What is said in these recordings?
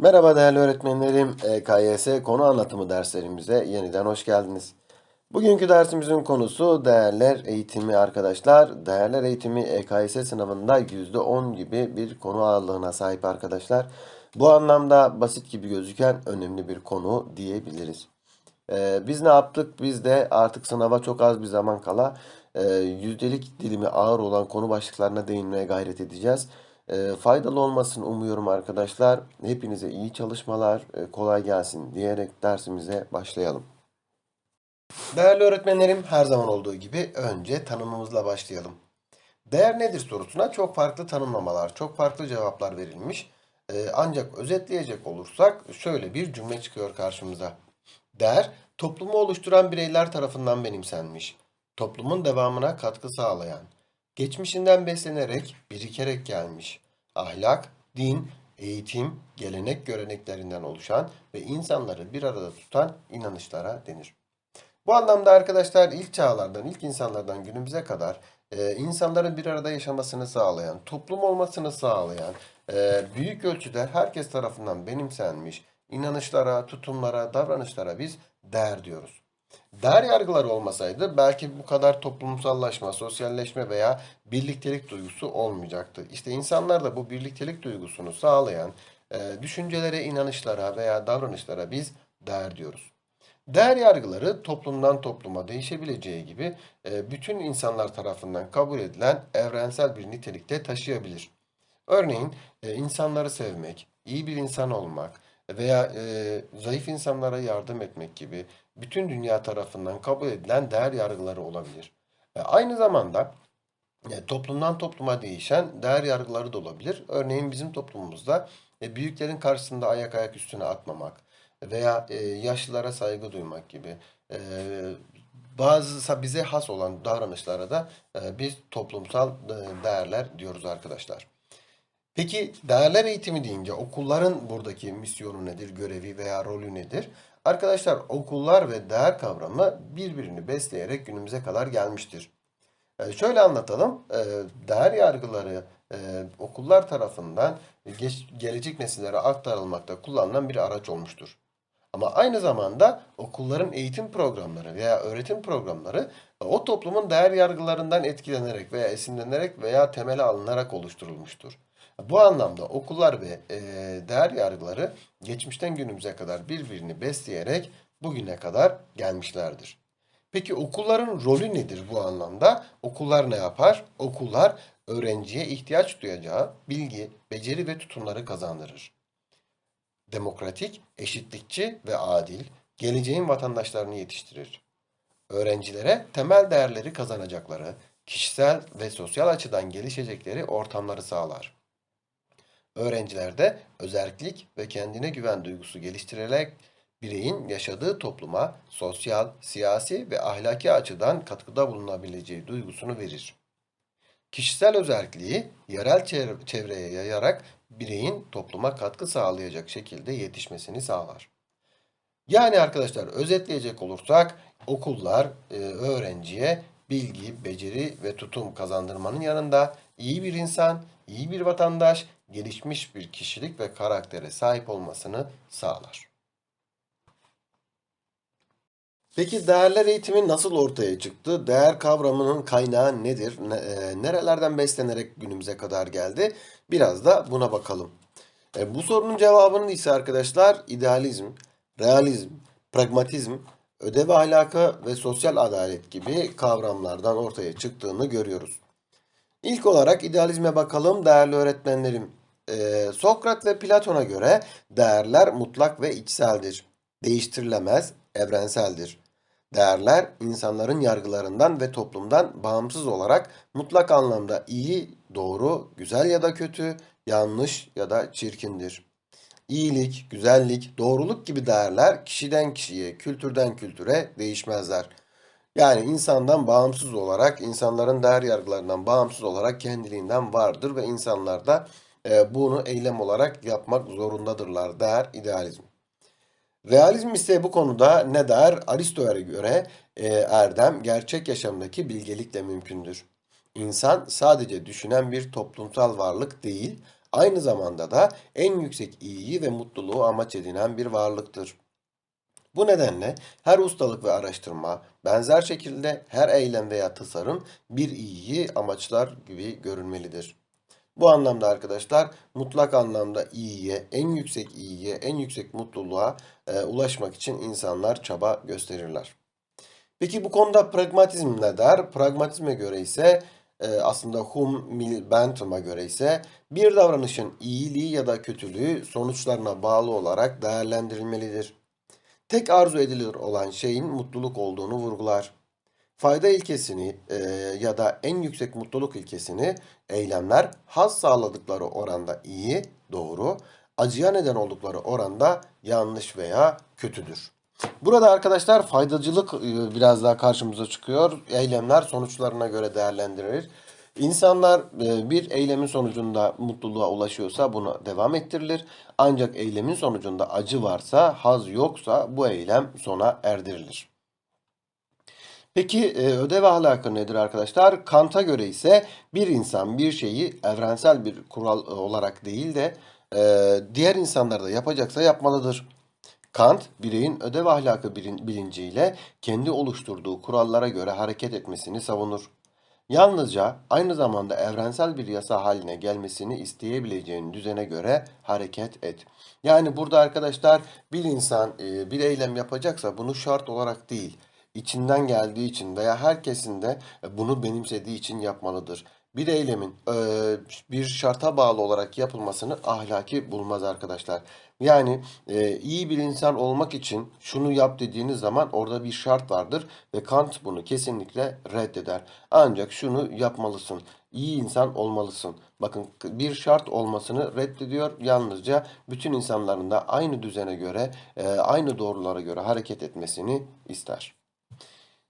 Merhaba değerli öğretmenlerim. EKYS konu anlatımı derslerimize yeniden hoş geldiniz. Bugünkü dersimizin konusu değerler eğitimi arkadaşlar. Değerler eğitimi EKYS sınavında %10 gibi bir konu ağırlığına sahip arkadaşlar. Bu anlamda basit gibi gözüken önemli bir konu diyebiliriz. Ee, biz ne yaptık? Biz de artık sınava çok az bir zaman kala e, yüzdelik dilimi ağır olan konu başlıklarına değinmeye gayret edeceğiz. E, faydalı olmasını umuyorum arkadaşlar. Hepinize iyi çalışmalar, e, kolay gelsin diyerek dersimize başlayalım. Değerli öğretmenlerim her zaman olduğu gibi önce tanımımızla başlayalım. Değer nedir sorusuna çok farklı tanımlamalar, çok farklı cevaplar verilmiş. E, ancak özetleyecek olursak şöyle bir cümle çıkıyor karşımıza. Değer, toplumu oluşturan bireyler tarafından benimsenmiş, toplumun devamına katkı sağlayan, geçmişinden beslenerek, birikerek gelmiş, ahlak, din, eğitim, gelenek göreneklerinden oluşan ve insanları bir arada tutan inanışlara denir. Bu anlamda arkadaşlar ilk çağlardan, ilk insanlardan günümüze kadar e, insanların bir arada yaşamasını sağlayan, toplum olmasını sağlayan, e, büyük ölçüde herkes tarafından benimsenmiş inanışlara, tutumlara, davranışlara biz değer diyoruz. Değer yargıları olmasaydı belki bu kadar toplumsallaşma, sosyalleşme veya birliktelik duygusu olmayacaktı. İşte insanlar da bu birliktelik duygusunu sağlayan e, düşüncelere, inanışlara veya davranışlara biz değer diyoruz. Değer yargıları toplumdan topluma değişebileceği gibi e, bütün insanlar tarafından kabul edilen evrensel bir nitelikte taşıyabilir. Örneğin e, insanları sevmek, iyi bir insan olmak veya e, zayıf insanlara yardım etmek gibi bütün dünya tarafından kabul edilen değer yargıları olabilir. E, aynı zamanda e, toplumdan topluma değişen değer yargıları da olabilir. Örneğin bizim toplumumuzda e, büyüklerin karşısında ayak ayak üstüne atmamak veya e, yaşlılara saygı duymak gibi e, bazı bize has olan davranışlara da e, biz toplumsal e, değerler diyoruz arkadaşlar. Peki değerler eğitimi deyince okulların buradaki misyonu nedir, görevi veya rolü nedir? Arkadaşlar okullar ve değer kavramı birbirini besleyerek günümüze kadar gelmiştir. Ee, şöyle anlatalım. Ee, değer yargıları e, okullar tarafından gelecek nesillere aktarılmakta kullanılan bir araç olmuştur. Ama aynı zamanda okulların eğitim programları veya öğretim programları o toplumun değer yargılarından etkilenerek veya esinlenerek veya temele alınarak oluşturulmuştur. Bu anlamda okullar ve e, değer yargıları geçmişten günümüze kadar birbirini besleyerek bugüne kadar gelmişlerdir. Peki okulların rolü nedir bu anlamda? Okullar ne yapar? Okullar öğrenciye ihtiyaç duyacağı bilgi, beceri ve tutumları kazandırır. Demokratik, eşitlikçi ve adil, geleceğin vatandaşlarını yetiştirir. Öğrencilere temel değerleri kazanacakları, kişisel ve sosyal açıdan gelişecekleri ortamları sağlar. Öğrencilerde özerklik ve kendine güven duygusu geliştirerek bireyin yaşadığı topluma sosyal, siyasi ve ahlaki açıdan katkıda bulunabileceği duygusunu verir. Kişisel özelliği yerel çevreye yayarak bireyin topluma katkı sağlayacak şekilde yetişmesini sağlar. Yani arkadaşlar özetleyecek olursak okullar e, öğrenciye bilgi, beceri ve tutum kazandırmanın yanında iyi bir insan, iyi bir vatandaş, gelişmiş bir kişilik ve karaktere sahip olmasını sağlar. Peki değerler eğitimi nasıl ortaya çıktı? Değer kavramının kaynağı nedir? E, nerelerden beslenerek günümüze kadar geldi? Biraz da buna bakalım. E, bu sorunun cevabının ise arkadaşlar idealizm, realizm, pragmatizm, ödev ahlakı ve sosyal adalet gibi kavramlardan ortaya çıktığını görüyoruz. İlk olarak idealizme bakalım değerli öğretmenlerim. Ee, Sokrat ve Platon'a göre değerler mutlak ve içseldir. Değiştirilemez, evrenseldir. Değerler insanların yargılarından ve toplumdan bağımsız olarak mutlak anlamda iyi, doğru, güzel ya da kötü, yanlış ya da çirkindir. İyilik, güzellik, doğruluk gibi değerler kişiden kişiye, kültürden kültüre değişmezler. Yani insandan bağımsız olarak, insanların değer yargılarından bağımsız olarak kendiliğinden vardır ve insanlar da e, bunu eylem olarak yapmak zorundadırlar der idealizm. Realizm ise bu konuda ne der? Aristo'ya göre e, erdem gerçek yaşamdaki bilgelikle mümkündür. İnsan sadece düşünen bir toplumsal varlık değil, Aynı zamanda da en yüksek iyiyi ve mutluluğu amaç edinen bir varlıktır. Bu nedenle her ustalık ve araştırma benzer şekilde her eylem veya tasarım bir iyiyi amaçlar gibi görünmelidir. Bu anlamda arkadaşlar mutlak anlamda iyiye, en yüksek iyiye, en yüksek mutluluğa e, ulaşmak için insanlar çaba gösterirler. Peki bu konuda pragmatizm ne der? Pragmatizme göre ise e, aslında Hume, Mill, Bentham'a göre ise bir davranışın iyiliği ya da kötülüğü sonuçlarına bağlı olarak değerlendirilmelidir. Tek arzu edilir olan şeyin mutluluk olduğunu vurgular. Fayda ilkesini e, ya da en yüksek mutluluk ilkesini eylemler haz sağladıkları oranda iyi, doğru, acıya neden oldukları oranda yanlış veya kötüdür. Burada arkadaşlar faydacılık e, biraz daha karşımıza çıkıyor. Eylemler sonuçlarına göre değerlendirilir. İnsanlar e, bir eylemin sonucunda mutluluğa ulaşıyorsa buna devam ettirilir. Ancak eylemin sonucunda acı varsa, haz yoksa bu eylem sona erdirilir. Peki e, ödev ahlakı nedir arkadaşlar? Kant'a göre ise bir insan bir şeyi evrensel bir kural e, olarak değil de e, diğer insanlar da yapacaksa yapmalıdır. Kant, bireyin ödev ahlakı bilinciyle kendi oluşturduğu kurallara göre hareket etmesini savunur. Yalnızca aynı zamanda evrensel bir yasa haline gelmesini isteyebileceğin düzene göre hareket et. Yani burada arkadaşlar bir insan bir eylem yapacaksa bunu şart olarak değil, içinden geldiği için veya herkesin de bunu benimsediği için yapmalıdır. Bir eylemin e, bir şarta bağlı olarak yapılmasını ahlaki bulmaz arkadaşlar. Yani e, iyi bir insan olmak için şunu yap dediğiniz zaman orada bir şart vardır ve Kant bunu kesinlikle reddeder. Ancak şunu yapmalısın. İyi insan olmalısın. Bakın bir şart olmasını reddediyor. Yalnızca bütün insanların da aynı düzene göre, e, aynı doğrulara göre hareket etmesini ister.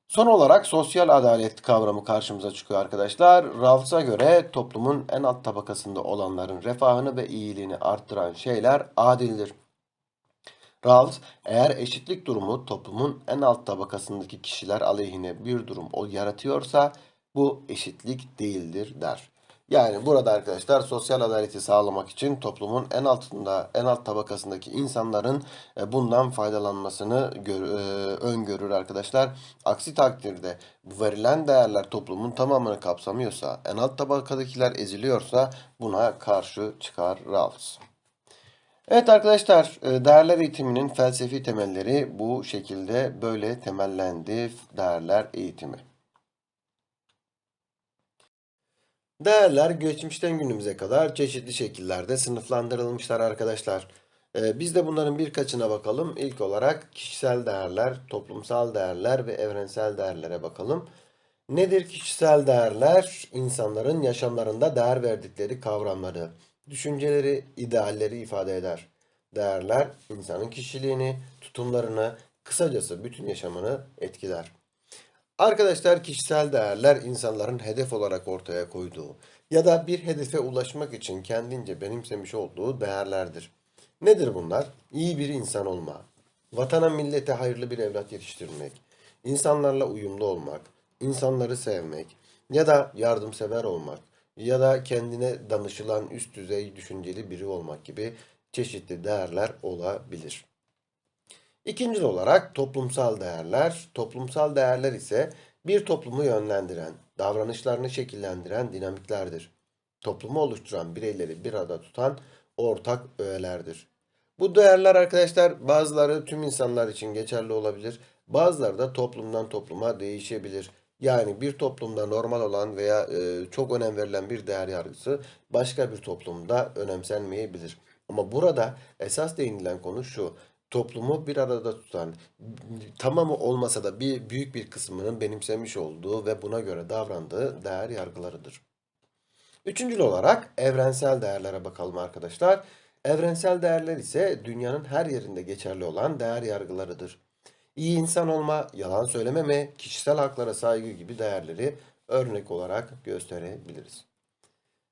Son olarak sosyal adalet kavramı karşımıza çıkıyor arkadaşlar. Rawls'a göre toplumun en alt tabakasında olanların refahını ve iyiliğini arttıran şeyler adildir. Rawls, eğer eşitlik durumu toplumun en alt tabakasındaki kişiler aleyhine bir durum yaratıyorsa bu eşitlik değildir der. Yani burada arkadaşlar sosyal adaleti sağlamak için toplumun en altında, en alt tabakasındaki insanların e, bundan faydalanmasını gör, e, öngörür arkadaşlar. Aksi takdirde verilen değerler toplumun tamamını kapsamıyorsa, en alt tabakadakiler eziliyorsa buna karşı çıkar Rawls. Evet arkadaşlar, e, değerler eğitiminin felsefi temelleri bu şekilde böyle temellendi değerler eğitimi. Değerler geçmişten günümüze kadar çeşitli şekillerde sınıflandırılmışlar arkadaşlar. Ee, biz de bunların birkaçına bakalım. İlk olarak kişisel değerler, toplumsal değerler ve evrensel değerlere bakalım. Nedir kişisel değerler? İnsanların yaşamlarında değer verdikleri kavramları, düşünceleri, idealleri ifade eder. Değerler insanın kişiliğini, tutumlarını, kısacası bütün yaşamını etkiler. Arkadaşlar kişisel değerler insanların hedef olarak ortaya koyduğu ya da bir hedefe ulaşmak için kendince benimsemiş olduğu değerlerdir. Nedir bunlar? İyi bir insan olma, vatana millete hayırlı bir evlat yetiştirmek, insanlarla uyumlu olmak, insanları sevmek ya da yardımsever olmak ya da kendine danışılan üst düzey düşünceli biri olmak gibi çeşitli değerler olabilir. İkinci olarak toplumsal değerler. Toplumsal değerler ise bir toplumu yönlendiren, davranışlarını şekillendiren dinamiklerdir. Toplumu oluşturan bireyleri bir arada tutan ortak öğelerdir. Bu değerler arkadaşlar bazıları tüm insanlar için geçerli olabilir. Bazıları da toplumdan topluma değişebilir. Yani bir toplumda normal olan veya e, çok önem verilen bir değer yargısı başka bir toplumda önemsenmeyebilir. Ama burada esas değinilen konu şu toplumu bir arada tutan, tamamı olmasa da bir büyük bir kısmının benimsemiş olduğu ve buna göre davrandığı değer yargılarıdır. Üçüncül olarak evrensel değerlere bakalım arkadaşlar. Evrensel değerler ise dünyanın her yerinde geçerli olan değer yargılarıdır. İyi insan olma, yalan söylememe, kişisel haklara saygı gibi değerleri örnek olarak gösterebiliriz.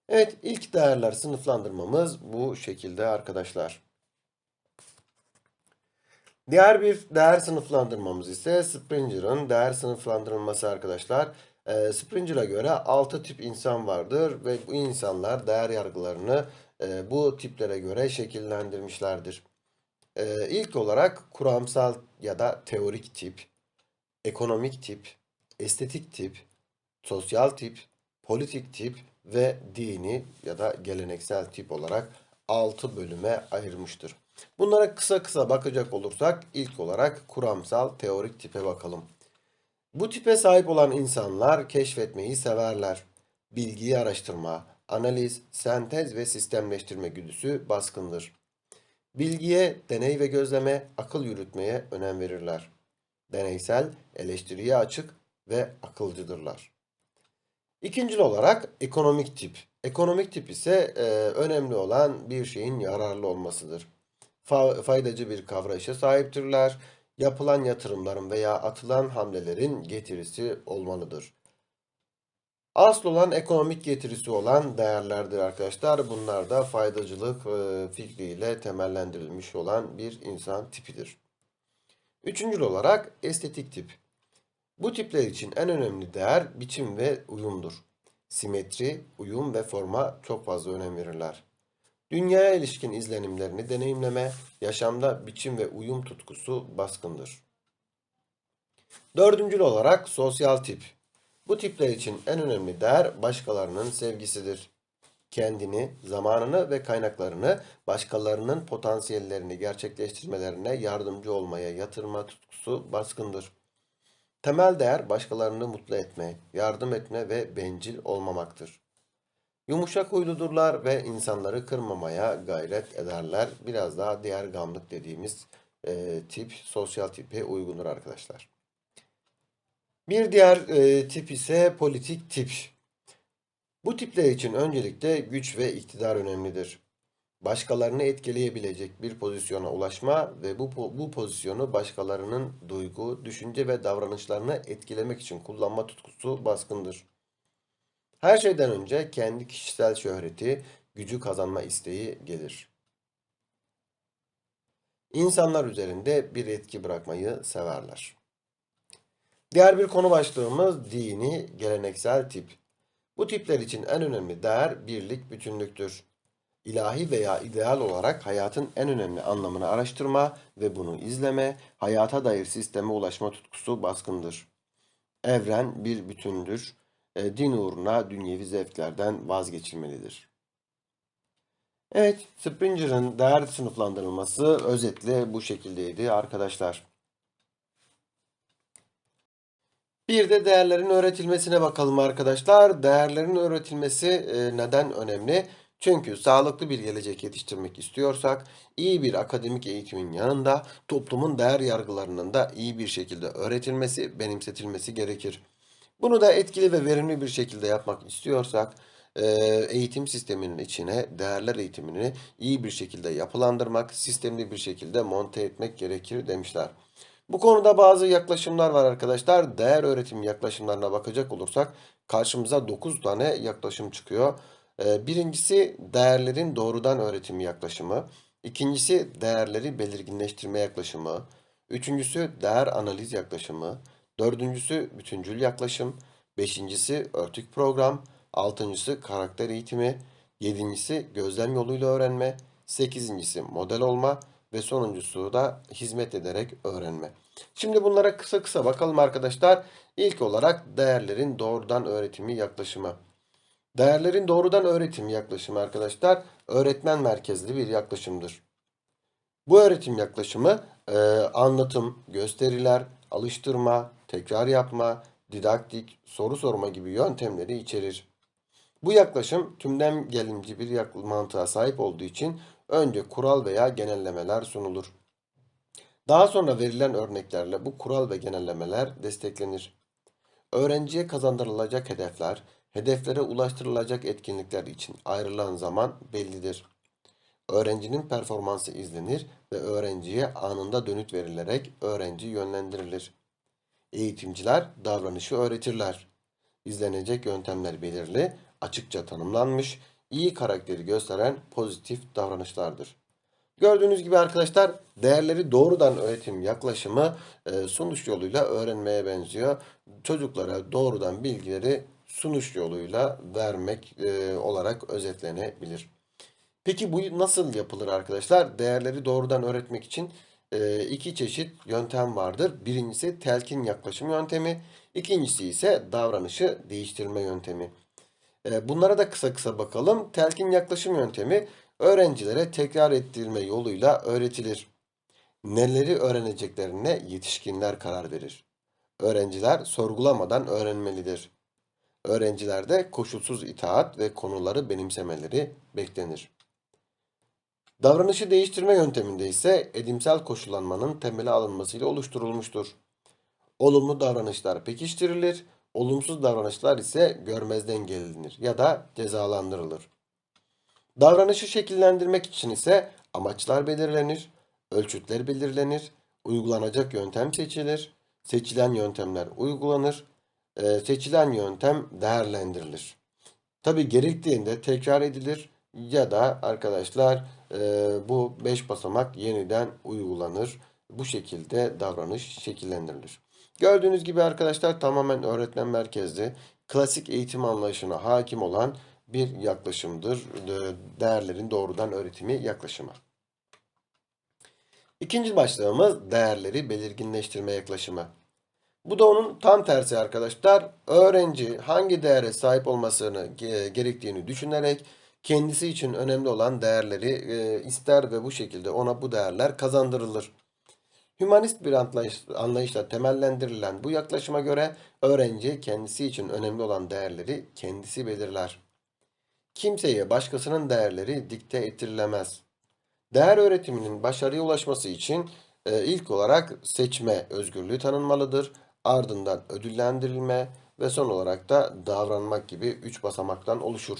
Evet ilk değerler sınıflandırmamız bu şekilde arkadaşlar. Diğer bir değer sınıflandırmamız ise Springer'ın değer sınıflandırılması arkadaşlar. E, Springer'a göre 6 tip insan vardır ve bu insanlar değer yargılarını e, bu tiplere göre şekillendirmişlerdir. E, ilk olarak kuramsal ya da teorik tip, ekonomik tip, estetik tip, sosyal tip, politik tip ve dini ya da geleneksel tip olarak 6 bölüme ayırmıştır. Bunlara kısa kısa bakacak olursak ilk olarak kuramsal teorik tipe bakalım. Bu tipe sahip olan insanlar keşfetmeyi severler. Bilgiyi araştırma, analiz, sentez ve sistemleştirme güdüsü baskındır. Bilgiye, deney ve gözleme, akıl yürütmeye önem verirler. Deneysel, eleştiriye açık ve akılcıdırlar. İkincil olarak ekonomik tip. Ekonomik tip ise e, önemli olan bir şeyin yararlı olmasıdır. Fa- faydacı bir kavrayışa sahiptirler. Yapılan yatırımların veya atılan hamlelerin getirisi olmalıdır. Asıl olan ekonomik getirisi olan değerlerdir arkadaşlar. Bunlar da faydacılık e, fikriyle temellendirilmiş olan bir insan tipidir. Üçüncül olarak estetik tip. Bu tipler için en önemli değer biçim ve uyumdur. Simetri, uyum ve forma çok fazla önem verirler. Dünyaya ilişkin izlenimlerini deneyimleme, yaşamda biçim ve uyum tutkusu baskındır. Dördüncül olarak sosyal tip. Bu tipler için en önemli değer başkalarının sevgisidir. Kendini, zamanını ve kaynaklarını başkalarının potansiyellerini gerçekleştirmelerine yardımcı olmaya yatırma tutkusu baskındır. Temel değer başkalarını mutlu etme, yardım etme ve bencil olmamaktır. Yumuşak huyludurlar ve insanları kırmamaya gayret ederler. Biraz daha diğer gamlık dediğimiz e, tip, sosyal tipe uygundur arkadaşlar. Bir diğer e, tip ise politik tip. Bu tipler için öncelikle güç ve iktidar önemlidir. Başkalarını etkileyebilecek bir pozisyona ulaşma ve bu, bu pozisyonu başkalarının duygu, düşünce ve davranışlarını etkilemek için kullanma tutkusu baskındır. Her şeyden önce kendi kişisel şöhreti, gücü kazanma isteği gelir. İnsanlar üzerinde bir etki bırakmayı severler. Diğer bir konu başlığımız dini, geleneksel tip. Bu tipler için en önemli değer birlik, bütünlüktür. İlahi veya ideal olarak hayatın en önemli anlamını araştırma ve bunu izleme, hayata dair sisteme ulaşma tutkusu baskındır. Evren bir bütündür. E, din uğruna dünyevi zevklerden vazgeçilmelidir. Evet, Springer'ın değer sınıflandırılması özetle bu şekildeydi arkadaşlar. Bir de değerlerin öğretilmesine bakalım arkadaşlar. Değerlerin öğretilmesi e, neden önemli? Çünkü sağlıklı bir gelecek yetiştirmek istiyorsak iyi bir akademik eğitimin yanında toplumun değer yargılarının da iyi bir şekilde öğretilmesi, benimsetilmesi gerekir. Bunu da etkili ve verimli bir şekilde yapmak istiyorsak e, eğitim sisteminin içine değerler eğitimini iyi bir şekilde yapılandırmak, sistemli bir şekilde monte etmek gerekir demişler. Bu konuda bazı yaklaşımlar var arkadaşlar. Değer öğretim yaklaşımlarına bakacak olursak karşımıza 9 tane yaklaşım çıkıyor. Ee, birincisi değerlerin doğrudan öğretimi yaklaşımı. İkincisi değerleri belirginleştirme yaklaşımı. Üçüncüsü değer analiz yaklaşımı. Dördüncüsü bütüncül yaklaşım. Beşincisi örtük program. Altıncısı karakter eğitimi. Yedincisi gözlem yoluyla öğrenme. Sekizincisi model olma. Ve sonuncusu da hizmet ederek öğrenme. Şimdi bunlara kısa kısa bakalım arkadaşlar. İlk olarak değerlerin doğrudan öğretimi yaklaşımı. Değerlerin doğrudan öğretim yaklaşımı arkadaşlar öğretmen merkezli bir yaklaşımdır. Bu öğretim yaklaşımı e, anlatım, gösteriler, alıştırma, tekrar yapma, didaktik, soru sorma gibi yöntemleri içerir. Bu yaklaşım tümden gelimci bir mantığa sahip olduğu için önce kural veya genellemeler sunulur. Daha sonra verilen örneklerle bu kural ve genellemeler desteklenir. Öğrenciye kazandırılacak hedefler, hedeflere ulaştırılacak etkinlikler için ayrılan zaman bellidir. Öğrencinin performansı izlenir ve öğrenciye anında dönüt verilerek öğrenci yönlendirilir. Eğitimciler davranışı öğretirler. İzlenecek yöntemler belirli, açıkça tanımlanmış, iyi karakteri gösteren pozitif davranışlardır. Gördüğünüz gibi arkadaşlar değerleri doğrudan öğretim yaklaşımı e, sunuş yoluyla öğrenmeye benziyor. Çocuklara doğrudan bilgileri sunuş yoluyla vermek e, olarak özetlenebilir. Peki bu nasıl yapılır arkadaşlar? Değerleri doğrudan öğretmek için iki çeşit yöntem vardır. Birincisi telkin yaklaşım yöntemi, ikincisi ise davranışı değiştirme yöntemi. E, bunlara da kısa kısa bakalım. Telkin yaklaşım yöntemi öğrencilere tekrar ettirilme yoluyla öğretilir. Neleri öğreneceklerine yetişkinler karar verir. Öğrenciler sorgulamadan öğrenmelidir. Öğrencilerde koşulsuz itaat ve konuları benimsemeleri beklenir. Davranışı değiştirme yönteminde ise edimsel koşullanmanın temeli alınmasıyla oluşturulmuştur. Olumlu davranışlar pekiştirilir, olumsuz davranışlar ise görmezden gelinir ya da cezalandırılır. Davranışı şekillendirmek için ise amaçlar belirlenir, ölçütler belirlenir, uygulanacak yöntem seçilir, seçilen yöntemler uygulanır, e, seçilen yöntem değerlendirilir. Tabi gerektiğinde tekrar edilir ya da arkadaşlar e, bu 5 basamak yeniden uygulanır. Bu şekilde davranış şekillendirilir. Gördüğünüz gibi arkadaşlar tamamen öğretmen merkezli, klasik eğitim anlayışına hakim olan bir yaklaşımdır. E, değerlerin doğrudan öğretimi yaklaşımı. İkinci başlığımız değerleri belirginleştirme yaklaşımı. Bu da onun tam tersi arkadaşlar. Öğrenci hangi değere sahip olmasını gerektiğini düşünerek kendisi için önemli olan değerleri e, ister ve bu şekilde ona bu değerler kazandırılır. Hümanist bir anlayış, anlayışla temellendirilen bu yaklaşıma göre öğrenci kendisi için önemli olan değerleri kendisi belirler. Kimseye başkasının değerleri dikte ettirilemez. Değer öğretiminin başarıya ulaşması için e, ilk olarak seçme özgürlüğü tanınmalıdır. Ardından ödüllendirilme ve son olarak da davranmak gibi üç basamaktan oluşur.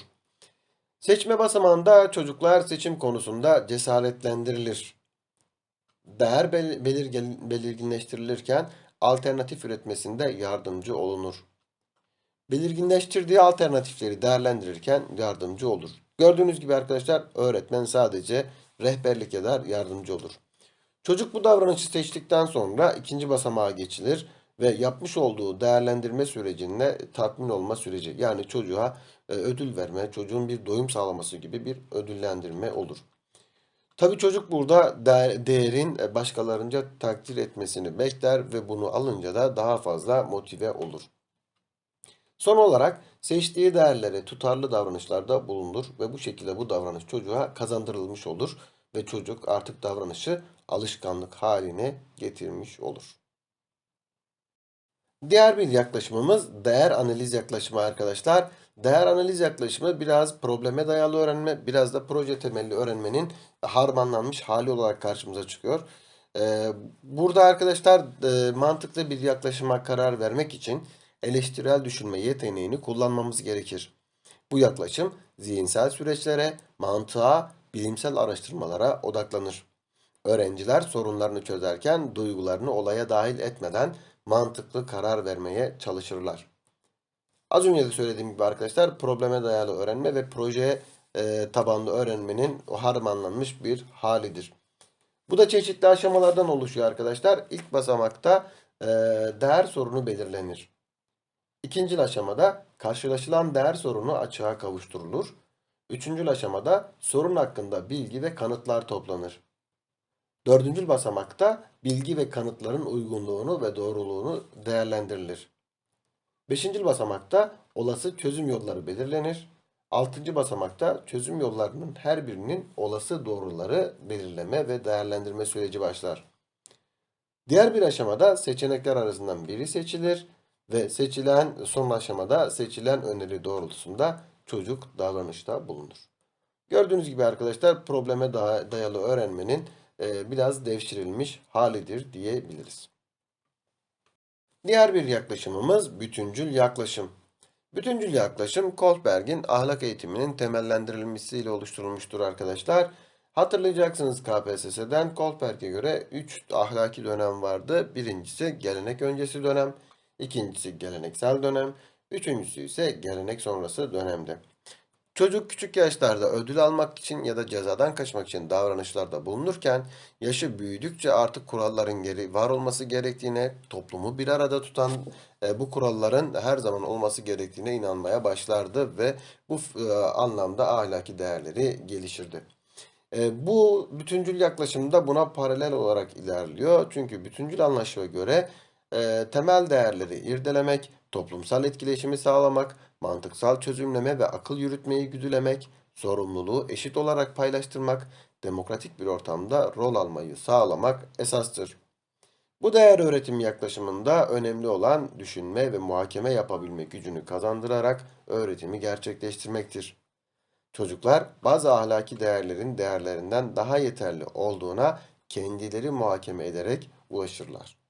Seçme basamağında çocuklar seçim konusunda cesaretlendirilir. Değer belirginleştirilirken alternatif üretmesinde yardımcı olunur. Belirginleştirdiği alternatifleri değerlendirirken yardımcı olur. Gördüğünüz gibi arkadaşlar öğretmen sadece rehberlik eder, yardımcı olur. Çocuk bu davranışı seçtikten sonra ikinci basamağa geçilir ve yapmış olduğu değerlendirme sürecinde tatmin olma süreci. Yani çocuğa e, ödül verme, çocuğun bir doyum sağlaması gibi bir ödüllendirme olur. Tabii çocuk burada değerin e, başkalarınca takdir etmesini bekler ve bunu alınca da daha fazla motive olur. Son olarak seçtiği değerlere tutarlı davranışlarda bulunur ve bu şekilde bu davranış çocuğa kazandırılmış olur ve çocuk artık davranışı alışkanlık haline getirmiş olur. Diğer bir yaklaşımımız değer analiz yaklaşımı arkadaşlar. Değer analiz yaklaşımı biraz probleme dayalı öğrenme, biraz da proje temelli öğrenmenin harmanlanmış hali olarak karşımıza çıkıyor. Ee, burada arkadaşlar e, mantıklı bir yaklaşıma karar vermek için eleştirel düşünme yeteneğini kullanmamız gerekir. Bu yaklaşım zihinsel süreçlere, mantığa, bilimsel araştırmalara odaklanır. Öğrenciler sorunlarını çözerken duygularını olaya dahil etmeden mantıklı karar vermeye çalışırlar. Az önce de söylediğim gibi arkadaşlar probleme dayalı öğrenme ve proje e, tabanlı öğrenmenin harmanlanmış bir halidir. Bu da çeşitli aşamalardan oluşuyor arkadaşlar. İlk basamakta e, değer sorunu belirlenir. İkinci aşamada karşılaşılan değer sorunu açığa kavuşturulur. Üçüncü aşamada sorun hakkında bilgi ve kanıtlar toplanır. Dördüncü basamakta bilgi ve kanıtların uygunluğunu ve doğruluğunu değerlendirilir. Beşinci basamakta olası çözüm yolları belirlenir. Altıncı basamakta çözüm yollarının her birinin olası doğruları belirleme ve değerlendirme süreci başlar. Diğer bir aşamada seçenekler arasından biri seçilir ve seçilen son aşamada seçilen öneri doğrultusunda çocuk davranışta bulunur. Gördüğünüz gibi arkadaşlar probleme dayalı öğrenmenin e, biraz devşirilmiş halidir diyebiliriz. Diğer bir yaklaşımımız bütüncül yaklaşım. Bütüncül yaklaşım Kohlberg'in ahlak eğitiminin temellendirilmesiyle oluşturulmuştur arkadaşlar. Hatırlayacaksınız KPSS'den Kohlberg'e göre 3 ahlaki dönem vardı. Birincisi gelenek öncesi dönem, ikincisi geleneksel dönem, üçüncüsü ise gelenek sonrası dönemde. Çocuk küçük yaşlarda ödül almak için ya da cezadan kaçmak için davranışlarda bulunurken yaşı büyüdükçe artık kuralların geri var olması gerektiğine, toplumu bir arada tutan e, bu kuralların her zaman olması gerektiğine inanmaya başlardı ve bu e, anlamda ahlaki değerleri gelişirdi. E, bu bütüncül yaklaşımda buna paralel olarak ilerliyor. Çünkü bütüncül anlayışa göre e, temel değerleri irdelemek, toplumsal etkileşimi sağlamak, mantıksal çözümleme ve akıl yürütmeyi güdülemek, sorumluluğu eşit olarak paylaştırmak, demokratik bir ortamda rol almayı sağlamak esastır. Bu değer öğretim yaklaşımında önemli olan düşünme ve muhakeme yapabilme gücünü kazandırarak öğretimi gerçekleştirmektir. Çocuklar bazı ahlaki değerlerin değerlerinden daha yeterli olduğuna kendileri muhakeme ederek ulaşırlar.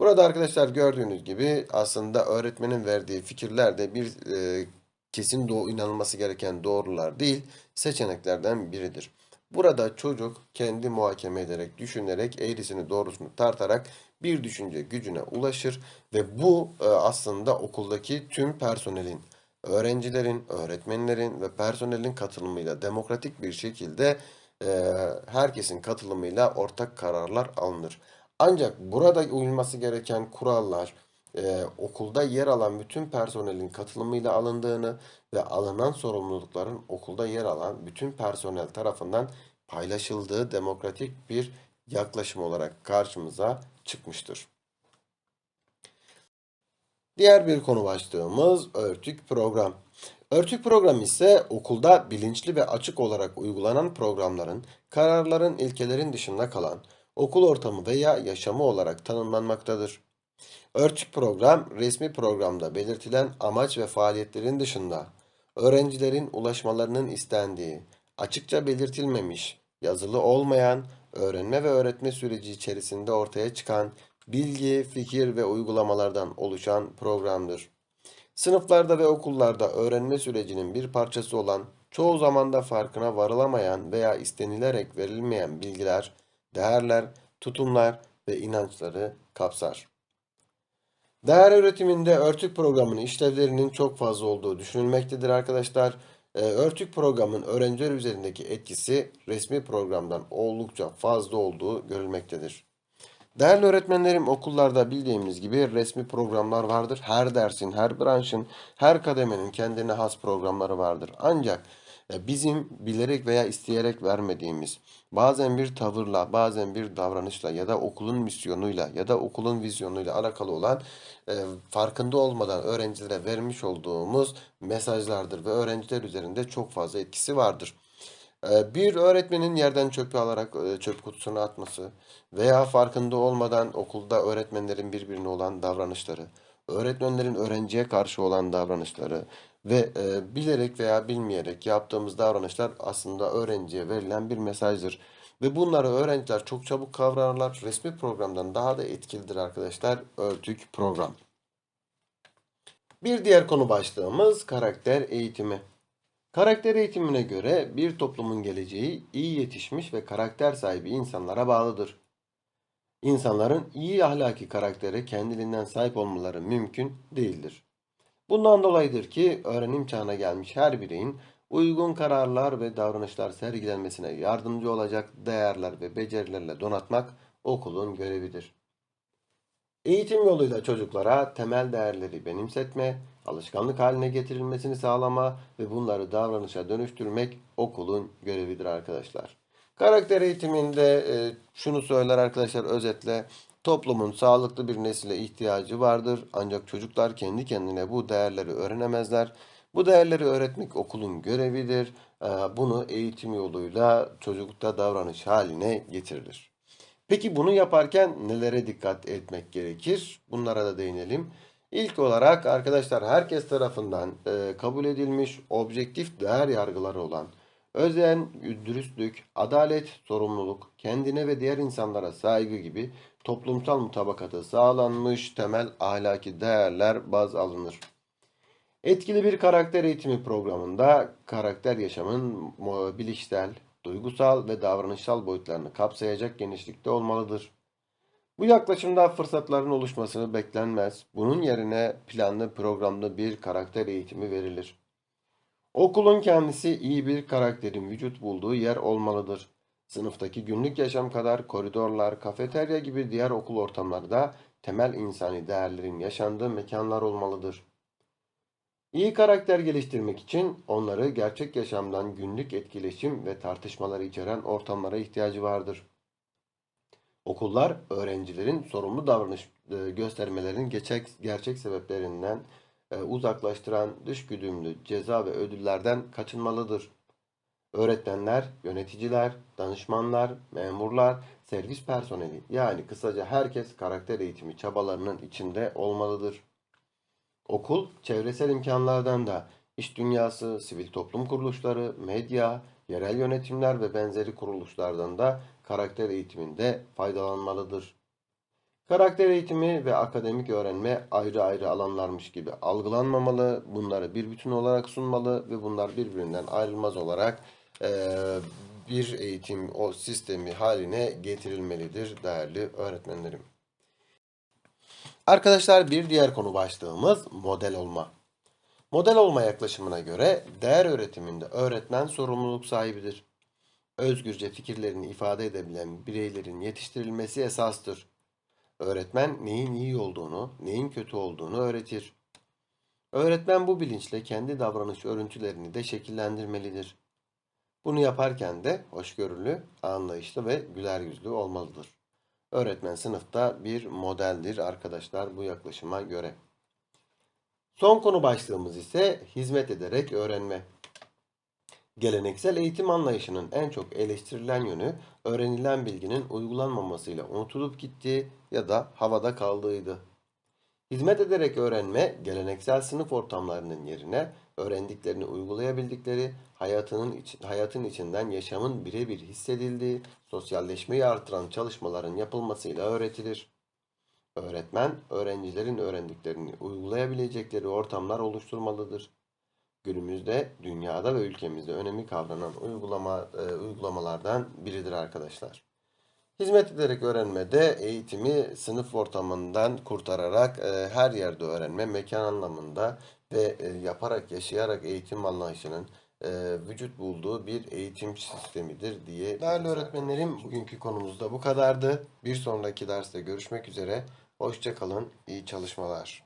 Burada arkadaşlar gördüğünüz gibi aslında öğretmenin verdiği fikirler de bir e, kesin doğu inanılması gereken doğrular değil, seçeneklerden biridir. Burada çocuk kendi muhakeme ederek, düşünerek, eğrisini doğrusunu tartarak bir düşünce gücüne ulaşır ve bu e, aslında okuldaki tüm personelin, öğrencilerin, öğretmenlerin ve personelin katılımıyla demokratik bir şekilde e, herkesin katılımıyla ortak kararlar alınır. Ancak burada uyulması gereken kurallar, e, okulda yer alan bütün personelin katılımıyla alındığını ve alınan sorumlulukların okulda yer alan bütün personel tarafından paylaşıldığı demokratik bir yaklaşım olarak karşımıza çıkmıştır. Diğer bir konu başlığımız örtük program. Örtük program ise okulda bilinçli ve açık olarak uygulanan programların, kararların, ilkelerin dışında kalan okul ortamı veya yaşamı olarak tanımlanmaktadır. Örtük program, resmi programda belirtilen amaç ve faaliyetlerin dışında öğrencilerin ulaşmalarının istendiği, açıkça belirtilmemiş, yazılı olmayan, öğrenme ve öğretme süreci içerisinde ortaya çıkan bilgi, fikir ve uygulamalardan oluşan programdır. Sınıflarda ve okullarda öğrenme sürecinin bir parçası olan, çoğu zaman da farkına varılamayan veya istenilerek verilmeyen bilgiler, değerler, tutumlar ve inançları kapsar. Değer üretiminde örtük programının işlevlerinin çok fazla olduğu düşünülmektedir arkadaşlar. Ee, örtük programın öğrenciler üzerindeki etkisi resmi programdan oldukça fazla olduğu görülmektedir. Değerli öğretmenlerim okullarda bildiğimiz gibi resmi programlar vardır. Her dersin, her branşın, her kademenin kendine has programları vardır. Ancak bizim bilerek veya isteyerek vermediğimiz, bazen bir tavırla, bazen bir davranışla ya da okulun misyonuyla ya da okulun vizyonuyla alakalı olan e, farkında olmadan öğrencilere vermiş olduğumuz mesajlardır ve öğrenciler üzerinde çok fazla etkisi vardır. E, bir öğretmenin yerden çöpü alarak e, çöp kutusuna atması veya farkında olmadan okulda öğretmenlerin birbirine olan davranışları, öğretmenlerin öğrenciye karşı olan davranışları ve e, bilerek veya bilmeyerek yaptığımız davranışlar aslında öğrenciye verilen bir mesajdır. Ve bunları öğrenciler çok çabuk kavrarlar. Resmi programdan daha da etkilidir arkadaşlar örtük program. Bir diğer konu başlığımız karakter eğitimi. Karakter eğitimine göre bir toplumun geleceği iyi yetişmiş ve karakter sahibi insanlara bağlıdır. İnsanların iyi ahlaki karaktere kendiliğinden sahip olmaları mümkün değildir. Bundan dolayıdır ki öğrenim çağına gelmiş her bireyin uygun kararlar ve davranışlar sergilenmesine yardımcı olacak değerler ve becerilerle donatmak okulun görevidir. Eğitim yoluyla çocuklara temel değerleri benimsetme, alışkanlık haline getirilmesini sağlama ve bunları davranışa dönüştürmek okulun görevidir arkadaşlar. Karakter eğitiminde e, şunu söyler arkadaşlar özetle toplumun sağlıklı bir nesile ihtiyacı vardır ancak çocuklar kendi kendine bu değerleri öğrenemezler. Bu değerleri öğretmek okulun görevidir. E, bunu eğitim yoluyla çocukta davranış haline getirilir. Peki bunu yaparken nelere dikkat etmek gerekir? Bunlara da değinelim. İlk olarak arkadaşlar herkes tarafından e, kabul edilmiş objektif değer yargıları olan özen, dürüstlük, adalet, sorumluluk, kendine ve diğer insanlara saygı gibi toplumsal mutabakatı sağlanmış temel ahlaki değerler baz alınır. Etkili bir karakter eğitimi programında karakter yaşamın bilişsel, duygusal ve davranışsal boyutlarını kapsayacak genişlikte olmalıdır. Bu yaklaşımda fırsatların oluşmasını beklenmez. Bunun yerine planlı programlı bir karakter eğitimi verilir. Okulun kendisi iyi bir karakterin vücut bulduğu yer olmalıdır. Sınıftaki günlük yaşam kadar koridorlar, kafeterya gibi diğer okul ortamları da temel insani değerlerin yaşandığı mekanlar olmalıdır. İyi karakter geliştirmek için onları gerçek yaşamdan günlük etkileşim ve tartışmaları içeren ortamlara ihtiyacı vardır. Okullar öğrencilerin sorumlu davranış e, göstermelerinin gerçek, sebeplerinden e, uzaklaştıran dışgüdümlü ceza ve ödüllerden kaçınmalıdır. Öğretmenler, yöneticiler, danışmanlar, memurlar, servis personeli yani kısaca herkes karakter eğitimi çabalarının içinde olmalıdır. Okul, çevresel imkanlardan da iş dünyası, sivil toplum kuruluşları, medya, yerel yönetimler ve benzeri kuruluşlardan da karakter eğitiminde faydalanmalıdır. Karakter eğitimi ve akademik öğrenme ayrı ayrı alanlarmış gibi algılanmamalı, bunları bir bütün olarak sunmalı ve bunlar birbirinden ayrılmaz olarak bir eğitim o sistemi haline getirilmelidir değerli öğretmenlerim. Arkadaşlar bir diğer konu başlığımız model olma. Model olma yaklaşımına göre değer öğretiminde öğretmen sorumluluk sahibidir. Özgürce fikirlerini ifade edebilen bireylerin yetiştirilmesi esastır. Öğretmen neyin iyi olduğunu, neyin kötü olduğunu öğretir. Öğretmen bu bilinçle kendi davranış örüntülerini de şekillendirmelidir. Bunu yaparken de hoşgörülü, anlayışlı ve güler yüzlü olmalıdır. Öğretmen sınıfta bir modeldir arkadaşlar bu yaklaşıma göre. Son konu başlığımız ise hizmet ederek öğrenme. Geleneksel eğitim anlayışının en çok eleştirilen yönü öğrenilen bilginin uygulanmamasıyla unutulup gittiği ya da havada kaldığıydı. Hizmet ederek öğrenme, geleneksel sınıf ortamlarının yerine öğrendiklerini uygulayabildikleri, hayatının iç- hayatın içinden yaşamın birebir hissedildiği, sosyalleşmeyi artıran çalışmaların yapılmasıyla öğretilir. Öğretmen, öğrencilerin öğrendiklerini uygulayabilecekleri ortamlar oluşturmalıdır. Günümüzde dünyada ve ülkemizde önemi kavranan uygulama, e, uygulamalardan biridir arkadaşlar. Hizmet ederek öğrenmede eğitimi sınıf ortamından kurtararak e, her yerde öğrenme, mekan anlamında ve e, yaparak, yaşayarak eğitim anlayışının e, vücut bulduğu bir eğitim sistemidir diye. Değerli öğretmenlerim, bugünkü konumuz da bu kadardı. Bir sonraki derste görüşmek üzere. Hoşça kalın, iyi çalışmalar.